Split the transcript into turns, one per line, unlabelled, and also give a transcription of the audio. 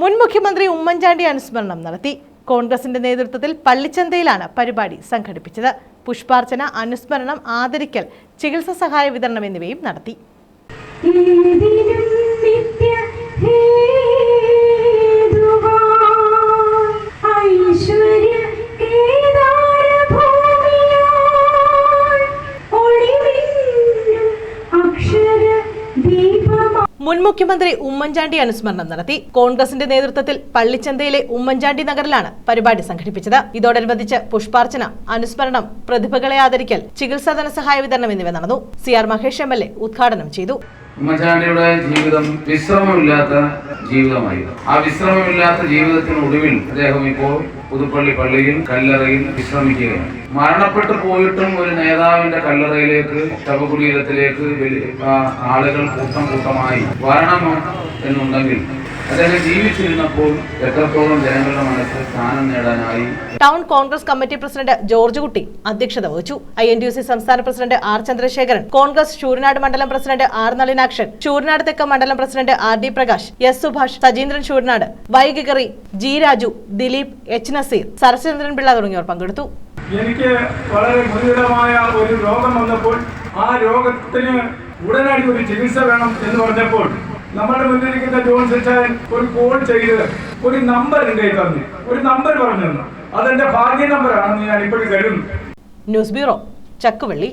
മുൻ മുഖ്യമന്ത്രി ഉമ്മൻചാണ്ടി അനുസ്മരണം നടത്തി. കോൺഗ്രസിന്റെ നേതൃത്വത്തിൽ പള്ളിച്ചന്തയിലാണ് പരിപാടി സംഘടിപ്പിച്ചത്. പുഷ്പാർച്ചന അനുസ്മരണം ആദരിക്കൽ ചികിത്സാ സഹായ വിതരണം എന്നിവയും നടത്തി. മുൻ മുഖ്യമന്ത്രി ഉമ്മൻചാണ്ടി അനുസ്മരണം നടത്തി. കോൺഗ്രസിന്റെ നേതൃത്വത്തിൽ പള്ളിച്ചന്തയിലെ ഉമ്മൻചാണ്ടി നഗറിലാണ് പരിപാടി സംഘടിപ്പിച്ചത്. ഇതോടനുബന്ധിച്ച് പുഷ്പാർച്ചന അനുസ്മരണം പ്രതിഭകളെ ആദരിക്കൽ ചികിത്സാ ധനസഹായ വിതരണം എന്നിവ നടന്നു. C R Mahesh M L A ഉദ്ഘാടനം ചെയ്തു.
ഉമ്മൻചാണ്ടിയുടെ ജീവിതം വിശ്രമമില്ലാത്ത ജീവിതമായിരുന്നു. ആ വിശ്രമമില്ലാത്ത ജീവിതത്തിനൊടുവിൽ അദ്ദേഹം ഇപ്പോൾ പുതുപ്പള്ളി പള്ളിയിൽ കല്ലറയിൽ വിശ്രമിക്കുകയാണ്. മരണപ്പെട്ടു പോയിട്ടും ഒരു നേതാവിന്റെ കല്ലറയിലേക്ക് ശവകുടീരത്തിലേക്ക് ആളുകൾ കൂട്ടം കൂട്ടമായി വരണം എന്നുണ്ടെങ്കിൽ അദ്ദേഹം ജീവിച്ചിരുന്നപ്പോൾ എത്രത്തോളം ജനങ്ങളുടെ മനസ്സിൽ സ്ഥാനം നേടാനായി?
Town Congress committee president George Kutty അധ്യക്ഷത വഹിച്ചു. ഐ എൻ ഡി സി സംസ്ഥാന president R Chandrasekharan Congress Sooranad മണ്ഡലം പ്രസിഡന്റ് ആർ നളിനാക്ഷൻ ശൂരനാട് തെക്ക് മണ്ഡലം president R D Prakash S Subhash Sajeendran Sooranad വൈകികറി G Raju Dileep H Naseer Saraschandran Pillai തുടങ്ങിയവർ പങ്കെടുത്തു.
എനിക്ക് വളരെ ഗുരുതരമായ ഒരു രോഗം വന്നപ്പോൾ ആ രോഗത്തിന് ഉടനടി ഒരു ചികിത്സ വേണം എന്ന് പറഞ്ഞപ്പോൾ നമ്മുടെ മുന്നിലിരിക്കുന്ന ജോൺ സെച്ചായൻ ഒരു കോൾ ചെയ്ത് ഒരു നമ്പർ എന്റെ തന്നു. ഒരു നമ്പർ പറഞ്ഞു തന്നു അതെന്റെ ഭാഗ്യ നമ്പറാണെന്ന് ഞാൻ ഇപ്പോഴും കരുതുന്നു.
News bureau Chakkuvally.